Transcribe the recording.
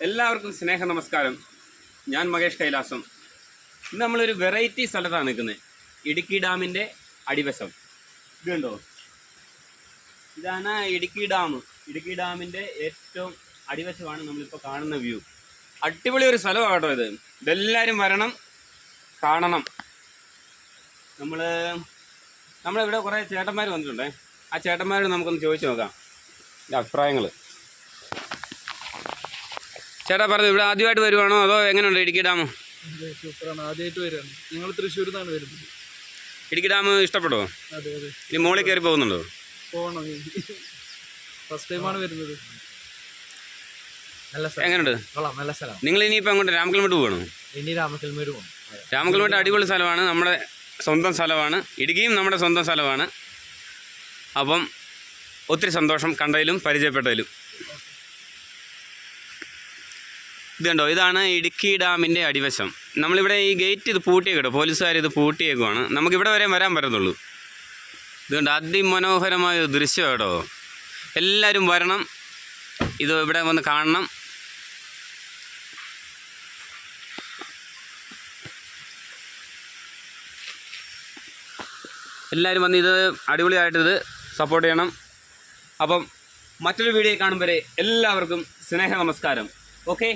എല്ലാവർക്കും സ്നേഹ നമസ്കാരം. ഞാൻ മഹേഷ് കൈലാസം. ഇന്ന് നമ്മളൊരു വെറൈറ്റി സ്ഥലത്താണ് നിൽക്കുന്നത്. ഇടുക്കി ഡാമിന്റെ അടിവശം. ഇത് കണ്ടോ ഇതാണ് ഇടുക്കി ഡാം. ഇടുക്കി ഡാമിന്റെ ഏറ്റവും അടിവശമാണ് നമ്മളിപ്പോൾ കാണുന്ന വ്യൂ. അടിപൊളി ഒരു സ്ഥലമാണ് കേട്ടോ ഇത്. ഇതെല്ലാവരും വരണം കാണണം. നമ്മൾ നമ്മളിവിടെ കുറേ ചേട്ടന്മാർ വന്നിട്ടുണ്ടേ. ആ ചേട്ടന്മാരോട് നമുക്കൊന്ന് ചോദിച്ചു നോക്കാം. അഭിപ്രായങ്ങൾ ചേട്ടാ പറഞ്ഞു ഇവിടെ ആദ്യമായിട്ട് വരുവാണോ അതോ എങ്ങനെയുണ്ട് ഇടുക്കി ഡാം അതെ സൂപ്പറാണ്. ആദ്യമായിട്ട് വരികയാണ്. ഞങ്ങൾ തൃശ്ശൂർ നിന്നാണ് വരുന്നത്. ഇടുക്കി ഡാം ഇഷ്ടപ്പെട്ടോ? അതെ അതെ. ഇനി മോളിൽ കയറി പോകുന്നുണ്ടോ? പോകണം. ഫസ്റ്റ് ടൈമാണ് വരുന്നത്. എങ്ങനെയുണ്ട്? നല്ല സ്ഥലം. നിങ്ങൾ ഇനിയിപ്പോൾ അങ്ങോട്ട് രാമക്കൽമേട്ട് പോകണം ഇനി രാമക്കൽമേട് പോകണം. രാമക്കൽമേട്ട് അടിപൊളി സ്ഥലമാണ്. നമ്മുടെ സ്വന്തം സ്ഥലമാണ്. ഇടുക്കിയും നമ്മുടെ സ്വന്തം സ്ഥലമാണ്. അപ്പം ഒത്തിരി സന്തോഷം കണ്ടതിലും പരിചയപ്പെട്ടതിലും. ഇത് കണ്ടോ ഇതാണ് ഇടുക്കി ഡാമിന്റെ അടിവശം. നമ്മളിവിടെ ഈ ഗേറ്റ് ഇത് പൂട്ടിയേക്കട്ടോ പോലീസുകാർ ഇത് പൂട്ടിയേക്കുവാണ്. നമുക്കിവിടെ വരെ വരാൻ പറ്റത്തുള്ളൂ. ഇതുകൊണ്ട് കണ്ടോ അതിമനോഹരമായ ഒരു ദൃശ്യം കേട്ടോ എല്ലാവരും വരണം. ഇത് ഇവിടെ വന്ന് കാണണം. എല്ലാവരും വന്ന് ഇത് അടിപൊളിയായിട്ട് ഇത് സപ്പോർട്ട് ചെയ്യണം. അപ്പം മറ്റൊരു വീഡിയോ കാണും വരെ എല്ലാവർക്കും സ്നേഹ നമസ്കാരം ഓക്കെ